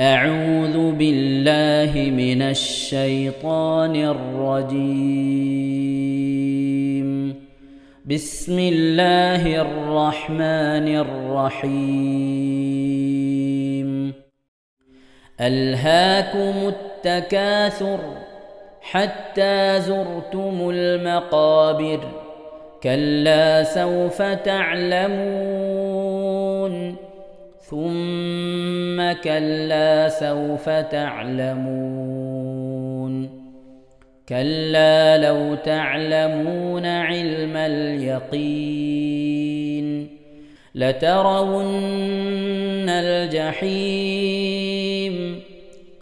أعوذ بالله من الشيطان الرجيم. بسم الله الرحمن الرحيم. ألهاكم التكاثر حتى زرتم المقابر. كلا سوف تعلمون. ثم كلا سوف تعلمون. كلا لو تعلمون علم اليقين. لترون الجحيم.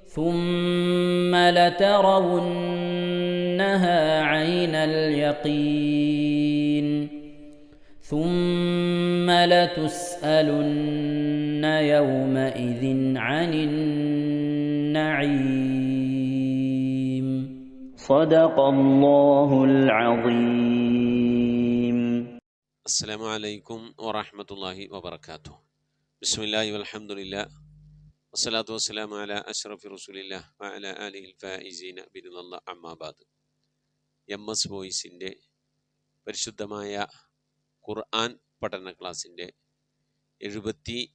ثم لترونها عين اليقين. ثم لتسألن يومئذ عن النعيم صدق الله العظيم السلام عليكم ورحمة الله وبركاته بسم الله والحمد لله والصلاة والسلام على أشرف رسول الله وعلى آله الفائزين بإذن الله أما بعد M S വോയിസിൻ്റെ പരിശുദ്ധമായ ഖുർആൻ പഠന ക്ലാസ്സിന്റെ എഴുപത്തി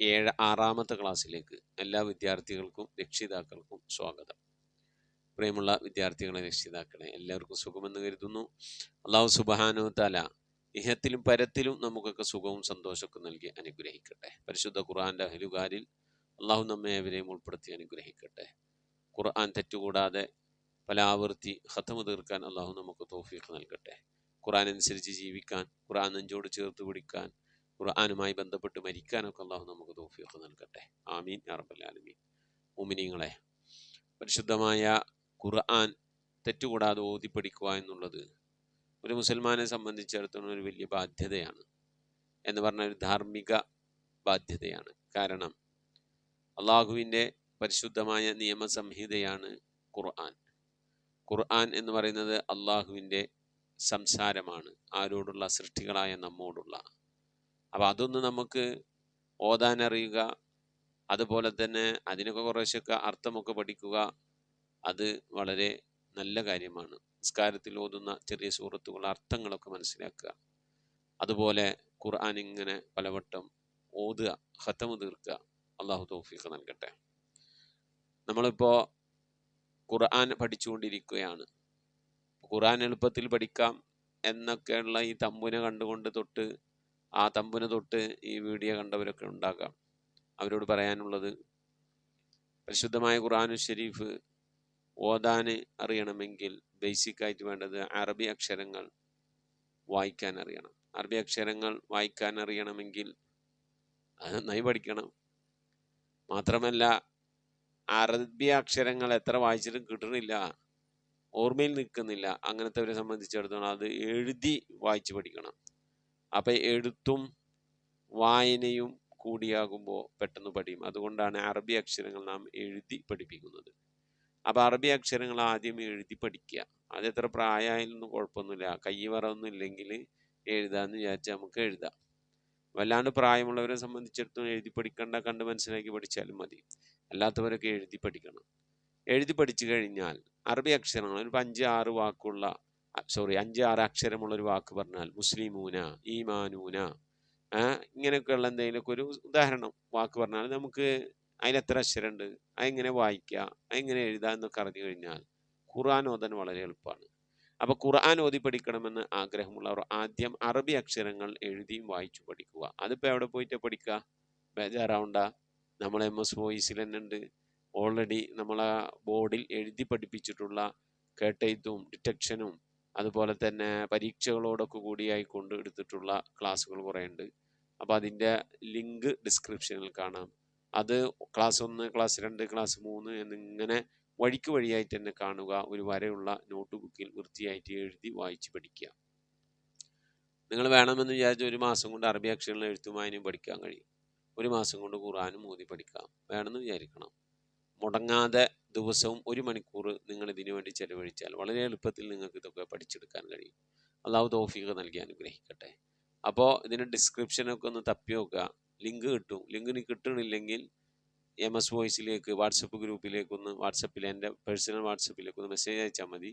ഏഴ് ആറാമത്തെ ക്ലാസ്സിലേക്ക് എല്ലാ വിദ്യാർത്ഥികൾക്കും രക്ഷിതാക്കൾക്കും സ്വാഗതം. പ്രിയമുള്ള വിദ്യാർത്ഥികളെ രക്ഷിതാക്കളെ എല്ലാവർക്കും സുഖമെന്ന് കരുതുന്നു. അള്ളാഹു സുബാനു തല ഇഹത്തിലും പരത്തിലും നമുക്കൊക്കെ സുഖവും സന്തോഷമൊക്കെ നൽകി അനുഗ്രഹിക്കട്ടെ. പരിശുദ്ധ ഖുർആന്റെ അഹലുകാരിൽ അള്ളാഹു നമ്മെ അവരെയും ഉൾപ്പെടുത്തി അനുഗ്രഹിക്കട്ടെ. ഖുർആൻ തെറ്റുകൂടാതെ പല ആവർത്തി ഹത്തമ തീർക്കാൻ അള്ളാഹു നമുക്ക് തോഫീഖ് നൽകട്ടെ. ഖുർആൻ അനുസരിച്ച് ജീവിക്കാൻ ഖുർആൻ നെഞ്ചോട് ചേർത്ത് പിടിക്കാൻ ഖുർആാനുമായി ബന്ധപ്പെട്ട് മരിക്കാനൊക്കെ അള്ളാഹു നമുക്ക് തോഫിയൊക്കെ നൽകട്ടെ. ആമീൻ. അറബല്ലാലമീൻ ഉമിനിങ്ങളെ പരിശുദ്ധമായ ഖുർആൻ തെറ്റുകൂടാതെ ഓതി പഠിക്കുക എന്നുള്ളത് ഒരു മുസൽമാനെ സംബന്ധിച്ചിടത്തോളം ഒരു വലിയ ബാധ്യതയാണ് എന്ന് പറഞ്ഞ ഒരു ധാർമ്മിക ബാധ്യതയാണ്. കാരണം അള്ളാഹുവിന്റെ പരിശുദ്ധമായ നിയമസംഹിതയാണ് ഖുർആൻ. ഖുർആൻ എന്ന് പറയുന്നത് അള്ളാഹുവിന്റെ സംസാരമാണ്. ആരോടുള്ള സൃഷ്ടികളായ നമ്മോടുള്ള. അപ്പം അതൊന്ന് നമുക്ക് ഓതാനറിയുക. അതുപോലെ തന്നെ അതിനൊക്കെ കുറേശ്ശൊക്കെ അർത്ഥമൊക്കെ പഠിക്കുക. അത് വളരെ നല്ല കാര്യമാണ്. നിസ്കാരത്തിൽ ഓതുന്ന ചെറിയ സുഹൃത്തുക്കളുടെ അർത്ഥങ്ങളൊക്കെ മനസ്സിലാക്കുക. അതുപോലെ ഖുർആൻ ഇങ്ങനെ പലവട്ടം ഓതുക ഹത്തമു തീർക്കുക. അള്ളാഹു തൗഫീഖ് നൽകട്ടെ. നമ്മളിപ്പോൾ ഖുർആൻ പഠിച്ചുകൊണ്ടിരിക്കുകയാണ്. ഖുർആൻ എളുപ്പത്തിൽ പഠിക്കാം എന്നൊക്കെയുള്ള ഈ തമ്പുനെ കണ്ടുകൊണ്ട് തൊട്ട് ആ തമ്പുന തൊട്ട് ഈ വീഡിയോ കണ്ടവരൊക്കെ ഉണ്ടാകാം അവരോട് പറയാനുള്ളത് പരിശുദ്ധമായ ഖുറാനു ഷെരീഫ് ഓതാൻ അറിയണമെങ്കിൽ ബേസിക് ആയിട്ട് വേണ്ടത് അറബി അക്ഷരങ്ങൾ വായിക്കാൻ അറിയണം. അറബി അക്ഷരങ്ങൾ വായിക്കാൻ അറിയണമെങ്കിൽ അത് നന്നായി പഠിക്കണം. മാത്രമല്ല അറബി അക്ഷരങ്ങൾ എത്ര വായിച്ചിട്ടും കിട്ടണില്ല. ഓർമ്മയിൽ നിൽക്കുന്നില്ല. അങ്ങനത്തെവരെ സംബന്ധിച്ചിടത്തോളം അത് എഴുതി വായിച്ചു പഠിക്കണം. അപ്പം എഴുത്തും വായനയും കൂടിയാകുമ്പോൾ പെട്ടെന്ന് പഠിയും. അതുകൊണ്ടാണ് അറബി അക്ഷരങ്ങൾ നാം എഴുതി പഠിപ്പിക്കുന്നത്. അപ്പോൾ അറബി അക്ഷരങ്ങൾ ആദ്യം എഴുതി പഠിക്കുക. അത് എത്ര പ്രായമായാലൊന്നും കുഴപ്പമൊന്നുമില്ല. ഒന്നും ഇല്ലെങ്കിൽ എഴുതാമെന്ന് വിചാരിച്ചാൽ നമുക്ക് എഴുതാം. വല്ലാണ്ട് പ്രായമുള്ളവരെ സംബന്ധിച്ചിടത്തോളം എഴുതി പഠിക്കേണ്ട കണ്ട് മനസ്സിലാക്കി പഠിച്ചാലും മതി. അല്ലാത്തവരൊക്കെ എഴുതി പഠിക്കണം. എഴുതി പഠിച്ചു കഴിഞ്ഞാൽ അറബി അക്ഷരങ്ങൾ ഒരു അഞ്ച് ആറ് വാക്കുള്ള സോറി അഞ്ച് ആറ് അക്ഷരമുള്ള ഒരു വാക്ക് പറഞ്ഞാൽ മുസ്ലിമൂന ഈമാനൂന ഇങ്ങനെയൊക്കെയുള്ള എന്തെങ്കിലുമൊക്കെ ഒരു ഉദാഹരണം വാക്ക് പറഞ്ഞാൽ നമുക്ക് അതിൽ എത്ര അക്ഷരമുണ്ട് അതെങ്ങനെ വായിക്കുക അതെങ്ങനെ എഴുതാം എന്നൊക്കെ അറിഞ്ഞു കഴിഞ്ഞാൽ ഖുർആൻ ഓതാൻ വളരെ എളുപ്പമാണ്. അപ്പോൾ ഖുർആൻ ഓതി പഠിക്കണമെന്ന് ആഗ്രഹമുള്ളവർ ആദ്യം അറബി അക്ഷരങ്ങൾ എഴുതിയും വായിച്ചു പഠിക്കുക. അതിപ്പോ എവിടെ പോയിട്ട് പഠിക്കുക? ബേജാറാവണ്ട. നമ്മൾ എം എസ് വോയിസിൽ തന്നെ ഉണ്ട്. ഓൾറെഡി നമ്മൾ ആ ബോർഡിൽ എഴുതി പഠിപ്പിച്ചിട്ടുള്ള കേട്ടെഴുത്തും ഡിറ്റക്ഷനും അതുപോലെ തന്നെ പരീക്ഷകളോടൊക്കെ കൂടിയായിക്കൊണ്ട് എടുത്തിട്ടുള്ള ക്ലാസ്സുകൾ കുറേ ഉണ്ട് അപ്പോൾ അതിന്റെ ലിങ്ക് ഡിസ്ക്രിപ്ഷനിൽ കാണാം. അത് ക്ലാസ് ഒന്ന് ക്ലാസ് രണ്ട് ക്ലാസ് മൂന്ന് എന്നിങ്ങനെ വഴിക്ക് വഴിയായിട്ട് തന്നെ കാണുക. ഒരു വരെയുള്ള നോട്ട് ബുക്കിൽ വൃത്തിയായിട്ട് എഴുതി വായിച്ച് പഠിക്കുക. നിങ്ങൾ വേണമെന്ന് വിചാരിച്ച ഒരു മാസം കൊണ്ട് അറബി അക്ഷരങ്ങൾ എഴുത്തും വായനയും പഠിക്കാൻ കഴിയും. ഒരു മാസം കൊണ്ട് ഖുറാനും മോദി പഠിക്കാം. വേണമെന്ന് വിചാരിക്കണം. മുടങ്ങാതെ ദിവസവും ഒരു മണിക്കൂർ നിങ്ങൾ ഇതിനു വേണ്ടി ചെലവഴിച്ചാൽ വളരെ എളുപ്പത്തിൽ നിങ്ങൾക്ക് ഇതൊക്കെ പഠിച്ചെടുക്കാൻ കഴിയും. അള്ളാഹു തോഫീഖ് നൽകി അനുഗ്രഹിക്കട്ടെ. അപ്പോൾ ഇതിന്റെ ഡിസ്ക്രിപ്ഷനൊക്കെ ഒന്ന് തപ്പി നോക്കുക. ലിങ്ക് കിട്ടും. ലിങ്ക് കിട്ടണില്ലെങ്കിൽ എം എസ് വോയിസിലേക്ക് വാട്സപ്പ് ഗ്രൂപ്പിലേക്കൊന്ന് വാട്സപ്പിൽ എന്റെ പേഴ്സണൽ വാട്സപ്പിലേക്ക് ഒന്ന് മെസ്സേജ് അയച്ചാൽ മതി.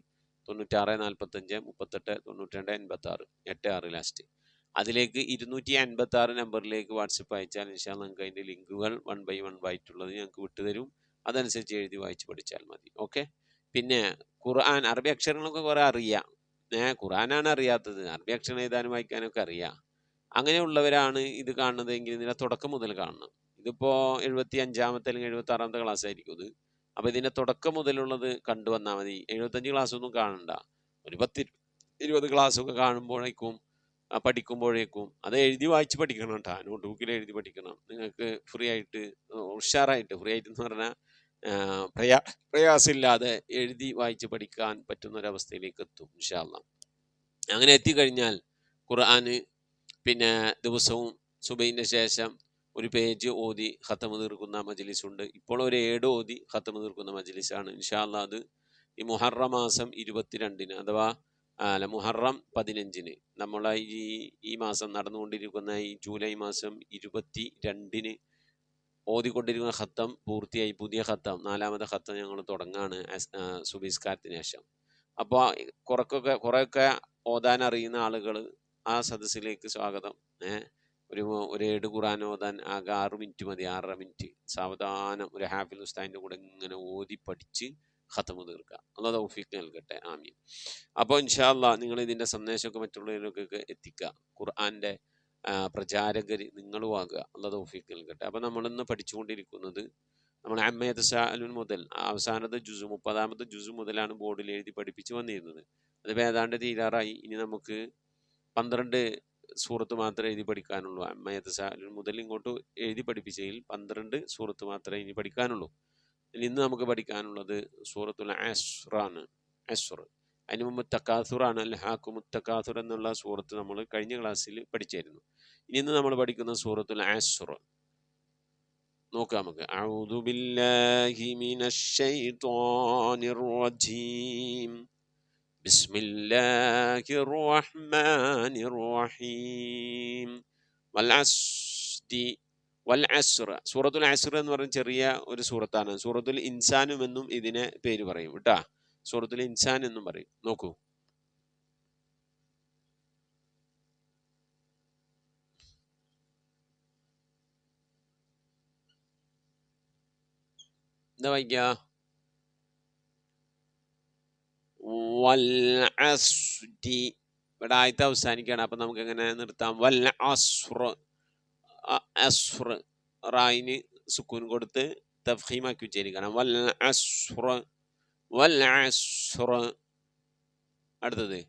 തൊണ്ണൂറ്റാറ് നാൽപ്പത്തഞ്ച് മുപ്പത്തെട്ട് തൊണ്ണൂറ്റി രണ്ട് എൺപത്തി ആറ് എട്ട് ആറ് ലാസ്റ്റ് അതിലേക്ക് ഇരുന്നൂറ്റി അൻപത്തി ആറ് നമ്പറിലേക്ക് വാട്സപ്പ് അയച്ചാൽ ഇൻഷാൽ നിങ്ങൾക്ക് അതിന്റെ ലിങ്കുകൾ വൺ ബൈ വൺ ആയിട്ടുള്ളത് ഞങ്ങൾക്ക് വിട്ടുതരും. അതനുസരിച്ച് എഴുതി വായിച്ച് പഠിച്ചാൽ മതി. ഓക്കെ പിന്നെ ഖുർആൻ അറബി അക്ഷരങ്ങളൊക്കെ കുറേ അറിയാം. ഏഹ് ഖുർആനാണ് അറിയാത്തത്. അറബി അക്ഷരം എഴുതാനും വായിക്കാനൊക്കെ അറിയാം. അങ്ങനെയുള്ളവരാണ് ഇത് കാണുന്നതെങ്കിൽ ഇതിന്റെ തുടക്കം മുതൽ കാണണം. ഇതിപ്പോൾ എഴുപത്തി അഞ്ചാമത്തെ അല്ലെങ്കിൽ എഴുപത്തി ആറാമത്തെ ക്ലാസ് ആയിരിക്കും ഇത്. അപ്പോൾ ഇതിന്റെ തുടക്കം മുതലുള്ളത് കണ്ടു വന്നാൽ മതി. എഴുപത്തഞ്ച് ക്ലാസ് ഒന്നും കാണണ്ട. ഒരു പത്ത് ഇരുപത് ക്ലാസ് ഒക്കെ കാണുമ്പോഴേക്കും പഠിക്കുമ്പോഴേക്കും അത് എഴുതി വായിച്ച് പഠിക്കണം കേട്ടോ. നോട്ട് ബുക്കിൽ എഴുതി പഠിക്കണം. നിങ്ങൾക്ക് ഫ്രീ ആയിട്ട് ഉഷാറായിട്ട് ഫ്രീ ആയിട്ട് എന്ന് പറഞ്ഞാൽ പ്രയാ പ്രയാസമില്ലാതെ എഴുതി വായിച്ച് പഠിക്കാൻ പറ്റുന്ന ഒരവസ്ഥയിലേക്ക് എത്തും ഇൻഷാല്ല അങ്ങനെ എത്തിക്കഴിഞ്ഞാൽ ഖുർആന് പിന്നെ ദിവസവും സുബൈന്റെ ശേഷം ഒരു പേജ് ഓതി ഖത്തമ് തീർക്കുന്ന മജ്ലിസ് ഉണ്ട് ഇപ്പോൾ ഒരു ഏട് ഓതി ഖത്തമ് തീർക്കുന്ന മജ്ലിസാണ്. ഇൻഷാല്ല അത് ഈ മുഹറ മാസം ഇരുപത്തിരണ്ടിന് അഥവാ അല്ല മുഹറം പതിനഞ്ചിന് നമ്മളെ ഈ ഈ മാസം നടന്നുകൊണ്ടിരിക്കുന്ന ഈ ജൂലൈ മാസം ഇരുപത്തി രണ്ടിന് ഓതിക്കൊണ്ടിരിക്കുന്ന ഖത്തം പൂർത്തിയായി. പുതിയ ഖത്തം നാലാമത്തെ ഖത്തം ഞങ്ങൾ തുടങ്ങാണ് സുബിസ്കാരത്തിന് ശേഷം. അപ്പോൾ കുറക്കൊക്കെ കുറേയൊക്കെ ഓതാൻ അറിയുന്ന ആളുകൾ ആ സദസ്സിലേക്ക് സ്വാഗതം. ഏഹ് ഒരു ഒരു ഏട് ഖുറാൻ ഓതാൻ ആകെ ആറ് മിനിറ്റ് മതി ആറര മിനിറ്റ്. സാവധാനം ഒരു ഹാഫിൽ ഉസ്താദിന്റെ കൂടെ ഇങ്ങനെ ഓതി പഠിച്ച് ഖത്തമ് തീർക്കുക. അല്ല തൗഫീഖ് നൽകട്ടെ. ആമീൻ. അപ്പോൾ ഇൻഷാല്ല നിങ്ങൾ ഇതിന്റെ സന്ദേശമൊക്കെ മറ്റുള്ളവരിലേക്കൊക്കെ എത്തിക്കുക. ഖുർആന്റെ പ്രചാരകർ നിങ്ങളും ആകുക. അള്ളാഹ് തൗഫീഖ് നൽകട്ടെ. അപ്പം നമ്മളിന്ന് പഠിച്ചുകൊണ്ടിരിക്കുന്നത് നമ്മൾ അമ്മയത് സാലുൻ മുതൽ അവസാനത്തെ ജുസു മുപ്പതാമത്തെ ജുസു മുതലാണ് ബോർഡിൽ എഴുതി പഠിപ്പിച്ചു വന്നിരുന്നത്. അതിപ്പോൾ ഏതാണ്ട് തീരാറായി. ഇനി നമുക്ക് പന്ത്രണ്ട് സൂറത്ത് മാത്രമേ എഴുതി പഠിക്കാനുള്ളൂ. അമ്മയത് സാലുൻ മുതൽ ഇങ്ങോട്ട് എഴുതി പഠിപ്പിച്ചതിൽ പന്ത്രണ്ട് സൂറത്ത് മാത്രമേ ഇനി പഠിക്കാനുള്ളൂ. ഇനി ഇന്ന് നമുക്ക് പഠിക്കാനുള്ളത് സൂറത്തുൽ അസ്റാണ്. അസ്ർ. അതിന് മുമ്പ് തക്കാസുറാണ് മുത്തക്കാസുർ എന്നുള്ള സൂറത്ത് നമ്മൾ കഴിഞ്ഞ ക്ലാസ്സിൽ പഠിച്ചായിരുന്നു ഇനി ഇന്ന് നമ്മൾ പഠിക്കുന്ന സൂറത്തുൽ അസ്ർ. നോക്കാം നമുക്ക്. അഊദു ബില്ലാഹി മിനശ് റജീം. ബിസ്മില്ലാഹിർ റഹ്മാനിർ റഹീം. വൽ അസ്രി വൽ സൂറത്തുൽ അസ്ർ എന്ന് പറഞ്ഞ ചെറിയ ഒരു സൂറത്താണ്. സൂറത്തുൽ ഇൻസാനും എന്നും ഇതിനെ പേര് പറയും. കേട്ടാ? സൂറത്തുൽ ഇൻസാൻ എന്നും പറയും. നോക്കൂ. എന്താ വായിക്ക? വൽ അസ്രി. ഇവിടെ ആയത്തെ അവസാനിക്കുകയാണ്. അപ്പം നമുക്ക് എങ്ങനെ നിർത്താം? വൽ റായിന് സുക്കൂൻ കൊടുത്ത് തഫീമാക്കി ഉച്ചരിക്കണം വൽ അസ്ർ വൽ അടുത്തത്.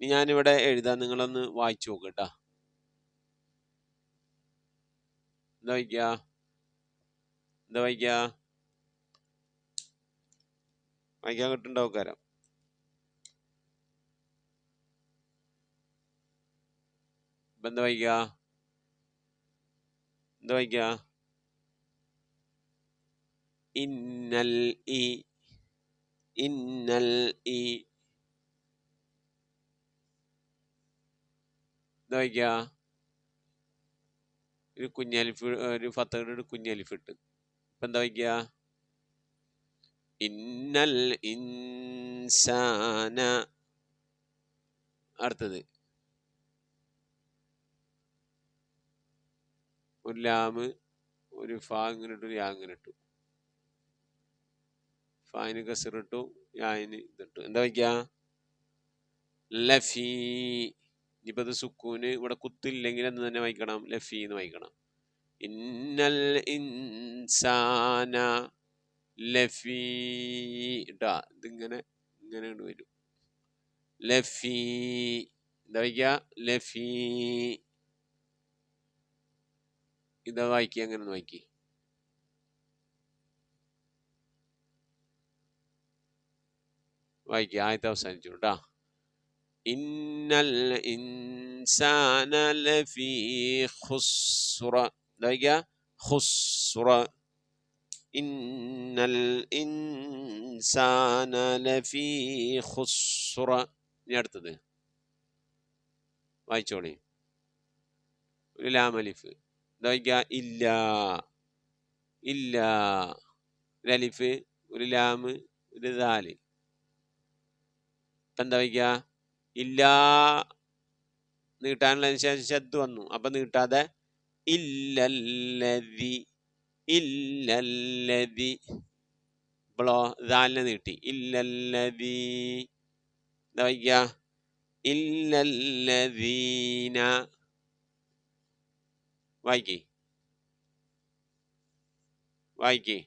ഇനി ഞാനിവിടെ എഴുതാം നിങ്ങളൊന്ന് വായിച്ചു നോക്ക് എന്താ വായിക്ക? എന്താ വായിക്ക? വായിക്കാൻ കിട്ടുണ്ടാവും കാരം ഇപ്പൊ എന്താ വായിക്ക? എന്താ വായിക്ക? ഇന്നൽ ഇ ഇന്നൽ ഇ. എന്താ ഒരു കുഞ്ഞലിഫ് ഒരു ഫത്തയുടെ കുഞ്ഞലിഫ് ഇട്ട്. ഇപ്പൊ എന്താ വായിക്ക? ഇന്നൽ ഇൻസാന. അടുത്തത്. ഒരു ലാമ് ഒരു ഫാ ഇങ്ങനെ ഇട്ടു ഒരു യാ ഇങ്ങനെ ഇട്ടു. ഫായിന് കസിറിട്ടു യായിന് ഇതിട്ടു. എന്താ വയ്ക്കുക ലഫീ. ഇനിയിപ്പോൾ ഇത് സുക്കൂന് ഇവിടെ കുത്തില്ലെങ്കിൽ എന്ന് തന്നെ വായിക്കണം? ലഫി എന്ന് വായിക്കണം. ഇന്നൽ ഇൻസാന ലഫീ. ഇട്ടാ ഇതിങ്ങനെ ഇങ്ങനെ കൊണ്ട് വരും. ലഫീ. എന്താ വായിക്കുക ലഫി. ഇതാ വായിക്കുക അങ്ങനെ വായിക്കുക വായിക്കുക ആദ്യത്തെ അവസാനിച്ചു കേട്ടാ ഇന്നൽ ഇൻസാന ലഫീ ഖുസ്റ. എന്താ വായിക്കുക ഖുസ്റ. ഇന്നൽ ഇൻസാന ലഫീ ഖുസ്റ. ഇനി അടുത്തത്. വായിച്ചോളി. ഒരു ലാമലിഫ്. എന്താ വായിക്കുക ഇല്ല. ഇല്ല. ഒരു അലിഫ് ഒരു ലാമ്. ഒരു ദാൽ. ഇപ്പം എന്താ വയ്ക്കുക ഇല്ല നീട്ടാനുള്ള ശേഷം ശബ്ദ് വന്നു. അപ്പം നീട്ടാതെ ഇല്ലല്ലതി ഇല്ലല്ലതി. ഇപ്പോളോ ദാലിനെ നീട്ടി. ഇല്ലല്ലതി. എന്താ വയ്ക്കുക ഇല്ലല്ലദീന വായിക്കേ. വായിക്കേ.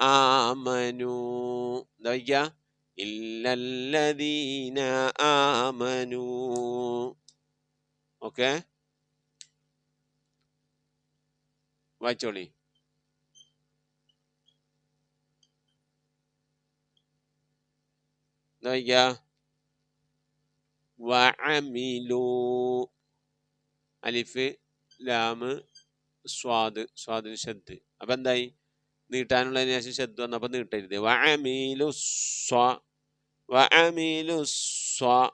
ആമനു എന്താ വായിക്കുക ഇല്ലല്ലദീന ആമനു ഓക്കെ വായിച്ചോളി. എന്താ വായിക്കുക വഅമിലു അലിഫ് ലാമ് സ്വാദ് സ്വാദിന് ഷദ് അപ്പൊ എന്തായി? നീട്ടാനുള്ളതിന് ശേഷം ഷദ് വന്നപ്പോൾ നീട്ടരുത്. വഅമീലു സ്വ വഅമീലു സ്വ.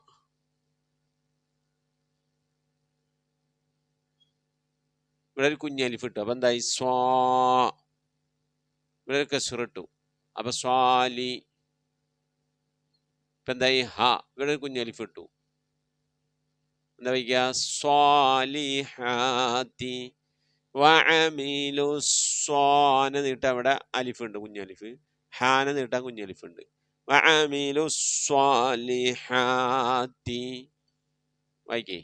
ഇവിടെ ഒരു കുഞ്ഞലിഫ് ഇട്ടു. അപ്പൊ എന്തായി? സ്വാ. ഇവിടെ ഒരു കസുറിട്ടു അപ്പൊ സ്വാലി ഇപ്പൊ എന്തായി? ഹ. ഇവിടെ ഒരു കുഞ്ഞലിഫ് ഇട്ടു. എന്താ വയ്ക്കുക? സ്വാലിഹാത്തി വഅമിലു നീട്ട അവിടെ അലിഫ് ഉണ്ട് കുഞ്ഞലിഫ് ഹാന നീട്ടാൻ കുഞ്ഞലിഫ് ഉണ്ട് വഅമിലു സ്വാലിഹാത്തി. വായിക്കേ.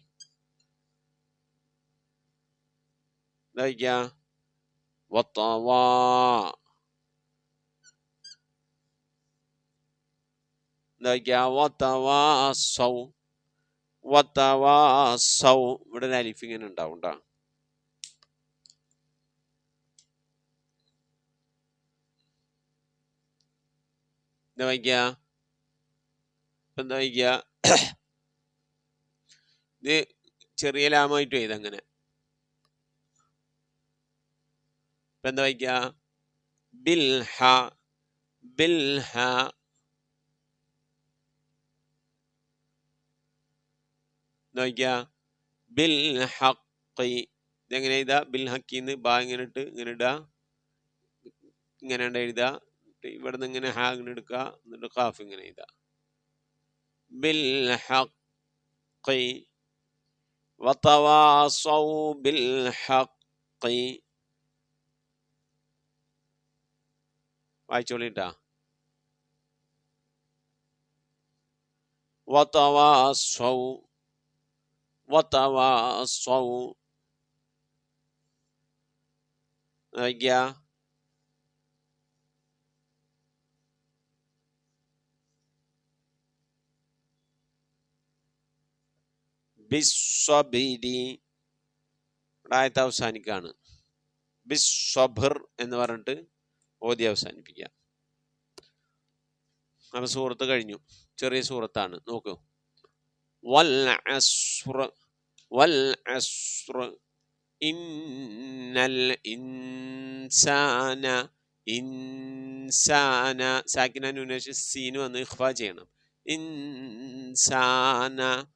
എന്താ വയ്ക്കുക വത്തവാ. വത്തവാസൗ വത്തവാസൗ ഇവിടെ ഒരു അലിഫ് ഇങ്ങനെ ഉണ്ടാവും. എന്താ വായിക്കുക എന്താ വായിക്കുക ഇത് ചെറിയ ലാമായിട്ട് എഴുതാം അങ്ങനെ ഇപ്പൊ എന്താ വായിക്കുക ബിൽഹ ബിൽഹ ഇതെങ്ങനെ എഴുതാ? ബിൽ ബാ ഇങ്ങനെ ഇട്ട് ഇങ്ങനെ ഇടുക ഇങ്ങനെ എഴുതാ. എന്നിട്ട് ഇവിടെ നിന്ന് ഇങ്ങനെ ഹാഗിന് എടുക്കുക എന്നിട്ട് ഖാഫ് ഇങ്ങനെ വായിച്ചോളിട്ടാ. വതവാസൗ ബിസ്വബിരി ആയത്ത് അവസാനിക്കുകയാണ് ബിസ്വബിർ എന്ന് പറഞ്ഞിട്ട് ഓതി അവസാനിപ്പിക്കുക. അപ്പൊ സൂറത്ത് കഴിഞ്ഞു. ചെറിയ സൂറത്താണ് നോക്കൂ. വൽ അസ്ര വൽ അസ്ര ഇന്നൽ ഇൻസാന ഇൻസാന. സാക്കിന ന്യൂനേഷ് സീന് വന്ന് ഇഖ്ഫാ ചെയ്യണം. ഇൻസാന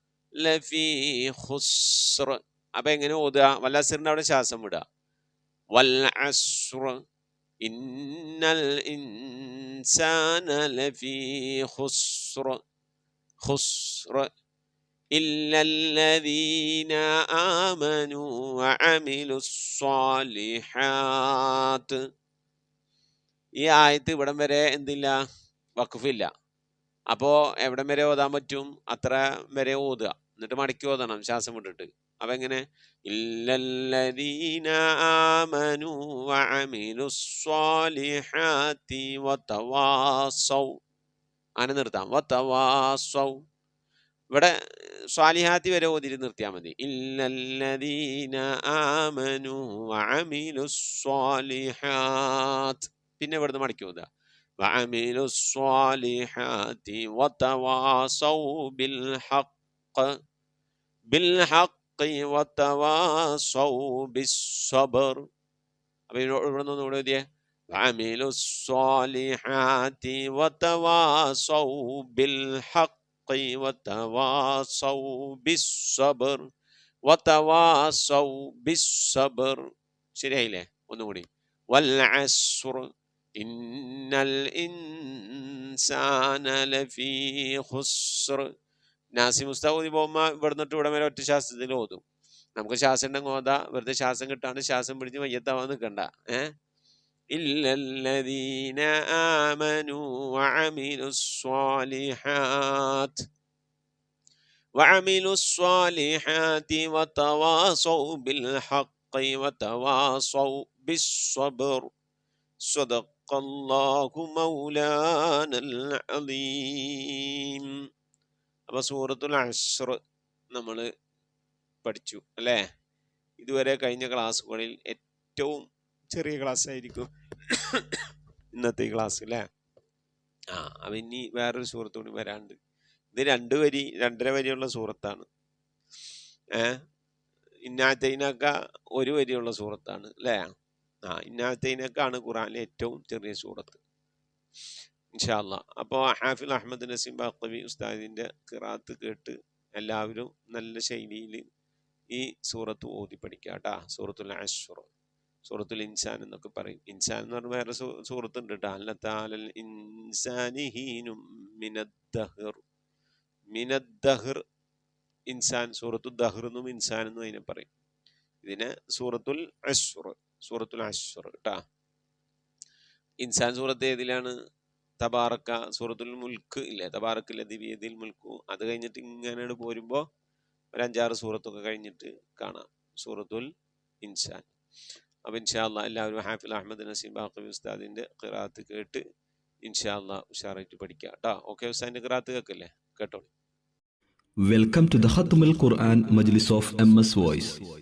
അപ്പൊ എങ്ങനെ ഓതുക? വല്ലസിറിന്റെ അവിടെ ശ്വാസം വിടുക. വൽ ഇന്നൽ ഇൻസാന ഇല്ലല്ലദീന ഈ ആയത്ത് ഇവിടം വരെ എന്തില്ല? വഖഫില്ല. അപ്പോ എവിടം വരെ ഓതാൻ പറ്റും? അത്ര വരെ ഓതുക. എന്നിട്ട് മടക്കി ഓതണം ശ്വാസം വിട്ടിട്ട്. അവങ്ങനെ എങ്ങനെ? വതവാസൗ. അങ്ങനെ നിർത്താം. വതവാസൗ. ഇവിടെ സ്വാലിഹാത്തി വരെ ഓതിരി നിർത്തിയാൽ മതി. ഇല്ലല്ലദീന ആമനു വഅമിലുസ്സാലിഹാത്ത് പിന്നെ ഇവിടുന്ന് മടക്കി ഓതുക. വഅമിലുസ്സാലിഹാതി വതവാസൗ ബിൽഹഖ്. بالحق بالحق وتواصوا بالصبر അപ്പൊ ഇവിടെ ഇവിടെ നിന്ന് ഇവിടെ എഴുതിയേ وعملوا الصالحات وتواصوا بالحق وتواصوا بالصبر وتواصوا بالصبر ശരിയായില്ലേ ഒന്നുകൂടി والعسر إن الإنسان لفي خسر നാസി മുസ്താഖ് പോകുമ്പോൾ ഇവിടെ നിന്നിട്ട് ഇവിടെ വരെ ഒറ്റ ശാസ്ത്രത്തിൽ ഓതും നമുക്ക് ശ്വാസം ഉണ്ടെങ്കിൽ ഓതാ വെറുതെ ശ്വാസം കിട്ടാണ്ട് ശ്വാസം പിടിച്ച് മയ്യത്താവാൻ നിൽക്കണ്ട ഏ ഇല്ലല്ലദീന ആമനു വഅമിലു സ്വാലിഹാത്ത് وعملوا الصالحات وتواصوا بالحق وتواصوا بالصبر صدق الله مولانا العظيم അപ്പൊ സൂറത്തുൽ അഷർ നമ്മൾ പഠിച്ചു അല്ലേ? ഇതുവരെ കഴിഞ്ഞ ക്ലാസ്സുകളിൽ ഏറ്റവും ചെറിയ ക്ലാസ് ആയിരിക്കും ഇന്നത്തെ ക്ലാസ് അല്ലേ? ആ അവ ഇനി വേറൊരു സൂറത്ത് കൂടി വരാണ്ട്. ഇത് രണ്ട് വരി രണ്ടര വരിയുള്ള സൂറത്താണ്. ഏ? ഇന്നാത്തൈനക്ക ഒരു വരിയുള്ള സൂറത്താണ് അല്ലേ? ആ ഇന്നാത്തൈനക്കാണ് ഖുറാനിലെ ഏറ്റവും ചെറിയ സൂറത്ത്. ഇൻഷാല്ല അപ്പോൾ ഹാഫിൽ അഹമ്മദ് നസീം ബാഖവി ഉസ്താദിന്റെ കിറാത്ത് കേട്ട് എല്ലാവരും നല്ല ശൈലിയിൽ ഈ സൂറത്ത് ഓതി പഠിക്കുക കേട്ടാ സൂറത്തുൽ അഷ്റ സൂറത്തുൽ ഇൻസാൻ എന്നൊക്കെ പറയും. ഇൻസാൻ എന്ന് പറഞ്ഞാൽ വേറെ സൂ- സൂറത്ത് ഉണ്ട് കേട്ടോ അല്ല ഇൻസാനി ഹീനും മിനദ്ദഹർ മിനദ്ദഹർ ഇൻസാൻ സൂറത്തു ദഹർ എന്നും ഇൻസാൻ എന്നും അതിനെ പറയും. ഇതിനെ സൂറത്തുൽ അഷ്ർ സൂറത്തുൽ അഷ്ർ കേട്ടാ ഇൻസാൻ സൂറത്ത് ഏതിലാണ്? തബാറക്ക സൂറത്തുൽ മുൽക്ക് ഇല്ലേ? തബാറക്കില്ല ദിവ്യതിൽ മുൽക്കു. അത് കഴിഞ്ഞിട്ട് ഇങ്ങനെ പോരുമ്പോൾ ഒരു അഞ്ചാറ് സൂറത്തൊക്കെ കഴിഞ്ഞിട്ട് കാണാം. സൂറത്തുൽ ഇൻസാൻ. അപ്പം ഇൻഷാല്ല എല്ലാവരും ഹാഫിൽ അഹമ്മദ് നസീം ബാക്കി ഉസ്താദിന്റെ ഖിറാത്ത് കേട്ട് ഇൻഷാല്ല ഉഷാറായിട്ട് പഠിക്കുക കേട്ടോ ഓക്കെ ഉസ്താദിന്റെ ഖിറാത്ത് കേൾക്കല്ലേ? കേട്ടോളൂ. To the Quran majlis of M S Voice.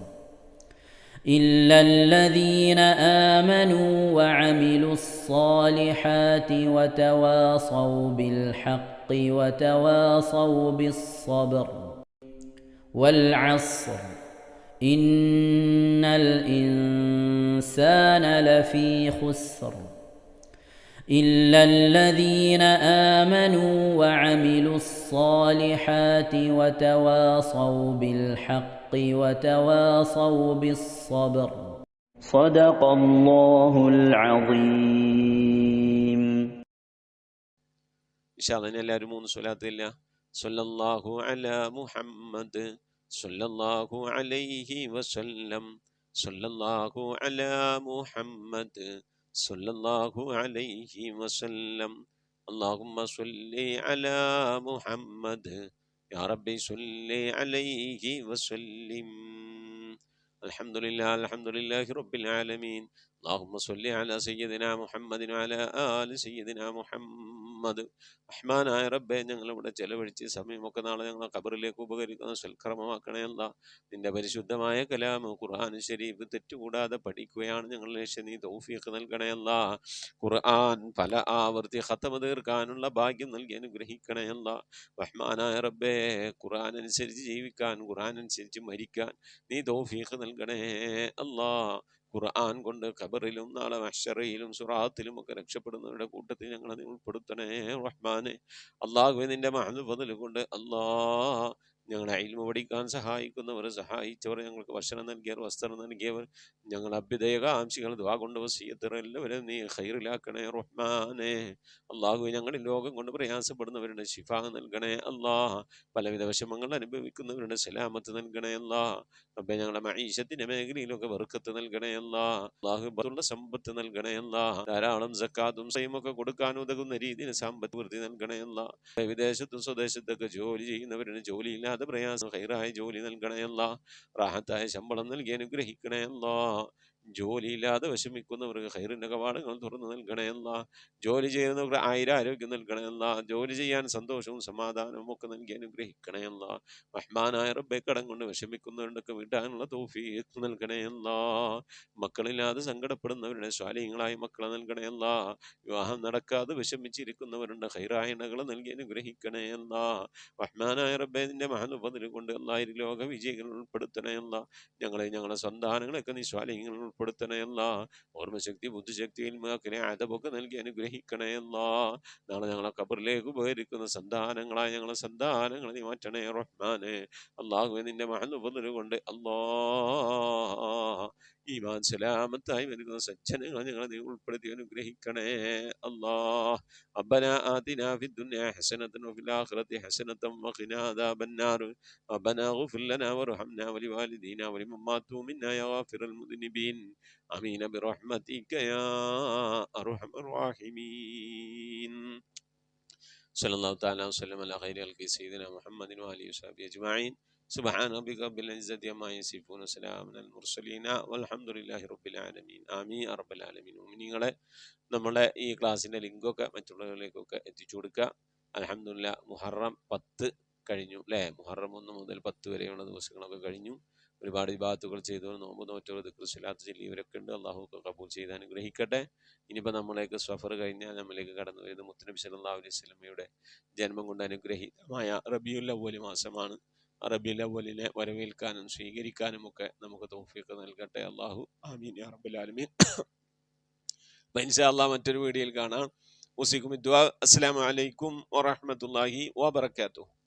إلا الذين آمنوا وعملوا الصالحات وتواصوا بالحق وتواصوا بالصبر والعصر إن الإنسان لفي خسر إلا الذين آمنوا وعملوا الصالحات وتواصوا بالحق وتواصوا بالصبر صدق الله العظيم. إن شاء الله نلا رمون صلاة الله صلى الله على محمد صلى الله عليه وسلم صلى الله على محمد صلى الله عليه وسلم. اللهم صل على محمد. يا رب صل عليه وسلم. الحمد لله الحمد لله رب العالمين. اللهم صل على سيدنا محمد وعلى آل سيدنا محمد റഹ്മാനായ റബ്ബെ ഞങ്ങൾ ഇവിടെ ചെലവഴിച്ച് സമയമൊക്കെ നാളെ ഞങ്ങളെ ഖബറിലേക്ക് ഉപകരിക്കുന്ന സൽക്രമമാക്കണേ അല്ല നിന്റെ പരിശുദ്ധമായ കലാം ഖുർആൻ ശരീഫ് തെറ്റുകൂടാതെ പഠിക്കുകയാണ് ഞങ്ങൾ നീ തൗഫീഖ് നൽകണേ അല്ല ഖുർആൻ പല ആവർത്തി ഖത്തമ തീർക്കാനുള്ള ഭാഗ്യം നൽകി അനുഗ്രഹിക്കണേ അല്ല റഹ്മാനായ റബ്ബെ ഖുർആൻ അനുസരിച്ച് ജീവിക്കാൻ ഖുർആൻ അനുസരിച്ച് മരിക്കാൻ നീ തൗഫീഖ് നൽകണേ അല്ലാ ഖുർആൻ കൊണ്ട് ഖബറിലും നാളെ മഷറയിലും സുറാത്തിലും ഒക്കെ രക്ഷപ്പെടുന്നവരുടെ കൂട്ടത്തിൽ ഞങ്ങളെ ഉൾപ്പെടുത്തണേ റഹ്മാനെ. അള്ളാഹുവിനിന്റെ മഹദ് കൊണ്ട് അല്ലാ ഞങ്ങളെ അയിൽമ പഠിക്കാൻ സഹായിക്കുന്നവർ സഹായിച്ചവർ ഞങ്ങൾക്ക് ഭക്ഷണം നൽകിയവർ വസ്ത്രം നൽകിയവർ ഞങ്ങൾ അഭ്യുദയക ആംശികൾ ദ്വാ കൊണ്ട് വസീയത്തർ എല്ലാവരും നീ ഖൈറിലാക്കണേ റഹ്മാനെ. അള്ളാഹു ഞങ്ങളിൽ ലോകം കൊണ്ട് പ്രയാസപ്പെടുന്നവരുടെ ശിഫ നൽകണേ അല്ലാ. പലവിധ വിഷമങ്ങൾ അനുഭവിക്കുന്നവരുടെ സലാമത്ത് നൽകണേ അല്ലാ. റബ്ബെ ഞങ്ങളുടെ മൈഷത്തിന്റെ മേഖലയിലൊക്കെ വെറുക്കത്ത് നൽകണേ അല്ലാ. അള്ളാഹു സമ്പത്ത് നൽകണേ അല്ലാ. ധാരാളം സക്കാത്തും സൈമൊക്കെ കൊടുക്കാൻ ഉതകുന്ന രീതിയിൽ സമ്പത്ത് വൃത്തി നൽകണേ അല്ലാ. വിദേശത്തും സ്വദേശത്തൊക്കെ ജോലി ചെയ്യുന്നവരുടെ ജോലിയില്ലാതെ പ്രയാസം. ഹൈറായ ജോലി നൽകണേ അല്ല റാഹത്തായ ശമ്പളം നൽകി അനുഗ്രഹിക്കണേ അല്ലാ ജോലിയില്ലാതെ വിഷമിക്കുന്നവർക്ക് ഹൈറിന്റെ കവാടങ്ങൾ തുറന്നു നൽകണേ അല്ലാ. ജോലി ചെയ്യുന്നവർക്ക് ആയിരം ആരോഗ്യം നൽകണേ അല്ലാ. ജോലി ചെയ്യാൻ സന്തോഷവും സമാധാനവും ഒക്കെ നൽകി അനുഗ്രഹിക്കണേ മഹ്മാനായ റബ്ബെ കടം കൊണ്ട് വിഷമിക്കുന്നവരുടെ വിടാനുള്ള തോഫീക്ക് നൽകണേ അല്ലാ. മക്കളില്ലാതെ സങ്കടപ്പെടുന്നവരുടെ സ്വാലീയങ്ങളായ മക്കളെ നൽകണേ അല്ലാ. വിവാഹം നടക്കാതെ വിഷമിച്ചിരിക്കുന്നവരുടെ ഹൈറായണകൾ നൽകി അനുഗ്രഹിക്കണേ മഹ്മാനായ റഹ്മാനായ റബ്ബെ നിന്റെ കൊണ്ട് അല്ലായിരം ലോക വിജയങ്ങൾ ഉൾപ്പെടുത്തണേ അല്ല. ഞങ്ങളെ ഞങ്ങളുടെ സന്താനങ്ങളൊക്കെ നീ സ്വാലീയങ്ങൾ ഉൾപ്പെടുത്തണേ അല്ല ഓർമ്മശക്തി ബുദ്ധിശക്തി മാക്കിനെ അതപൊക്കെ നൽകി അനുഗ്രഹിക്കണയല്ല. നാളെ ഞങ്ങളെ കബറിലേക്ക് ഉപകരിക്കുന്ന സന്താനങ്ങളായ ഞങ്ങളെ സന്താനങ്ങളെ നീ മാറ്റണേ റഹ്മാനെ. അള്ളാഹുവെ നിന്റെ മഹാനുപതിൽ കൊണ്ട് അല്ലാ. ഈമാൻ സലാമത്തായി വരുന്ന സജ്ജനങ്ങളെ ഞങ്ങളെ നീ ഉൾപ്പെടുത്തി അനുഗ്രഹിക്കണേ അല്ലാ ربنا آتنا في الدنيا حسنة وفي الآخرة حسنة وقنا عذاب النار ربنا اغفر لنا وارحمنا ولوالدينا ولمن ماتوا منا يا غافر المذنبين آمين برحمتك يا أرحم الراحمين صلى الله تعالى وسلم على خير خلق سيدنا محمد وآله وصحبه أجمعين സുബഹാൻ അബികബിൽ ഇസ്സദ്യമായ സിഫൂൻ അസ്സലാമൻ മുർസലീന അലഹമുല്ലാഹി റബ്ബിൽ ആലമീൻ ആമീ അറബിൽ ആലമീൻ ഉമിനിങ്ങളെ നമ്മളെ ഈ ക്ലാസ്സിന്റെ ലിങ്കൊക്കെ മറ്റുള്ളവരിലേക്കൊക്കെ എത്തിച്ചു കൊടുക്കുക. അലഹമുല്ല മുഹറം പത്ത് കഴിഞ്ഞു അല്ലേ? മുഹറം ഒന്ന് മുതൽ പത്ത് വരെയുള്ള ദിവസങ്ങളൊക്കെ കഴിഞ്ഞു. ഒരുപാട് വിഭാഗത്തുകൾ ചെയ്തു. നോമ്പ് നോറ്റവർ കൃഷിലാത്ത് ചെല്ലിയവരൊക്കെ ഉണ്ട്. അള്ളാഹുക്ക് കബൂൾ ചെയ്ത് അനുഗ്രഹിക്കട്ടെ. ഇനിയിപ്പോൾ നമ്മളേക്ക് സഫർ കഴിഞ്ഞാൽ നമ്മളേക്ക് കടന്നു വരുന്നത് മുത്തനബി സല്ലാ അലൈഹി സ്വലമയുടെ ജന്മം കൊണ്ട് അനുഗ്രഹീതമായ റബിയുല്ല പോലെ മാസമാണ്. അവ്വലിനെ വരവേൽക്കാനും സ്വീകരിക്കാനും ഒക്കെ നമുക്ക് തോഫിയൊക്കെ നൽകട്ടെ. അള്ളാഹു ആമീൻ യാ റബ്ബൽ ആലമീൻ. ഇൻഷാ അള്ളാഹ് മറ്റൊരു വീഡിയോയിൽ കാണാം. മുസിക്കും അസ്സലാമു അലൈക്കും വറഹ്മത്തുള്ളാഹി വബറകാതുഹു.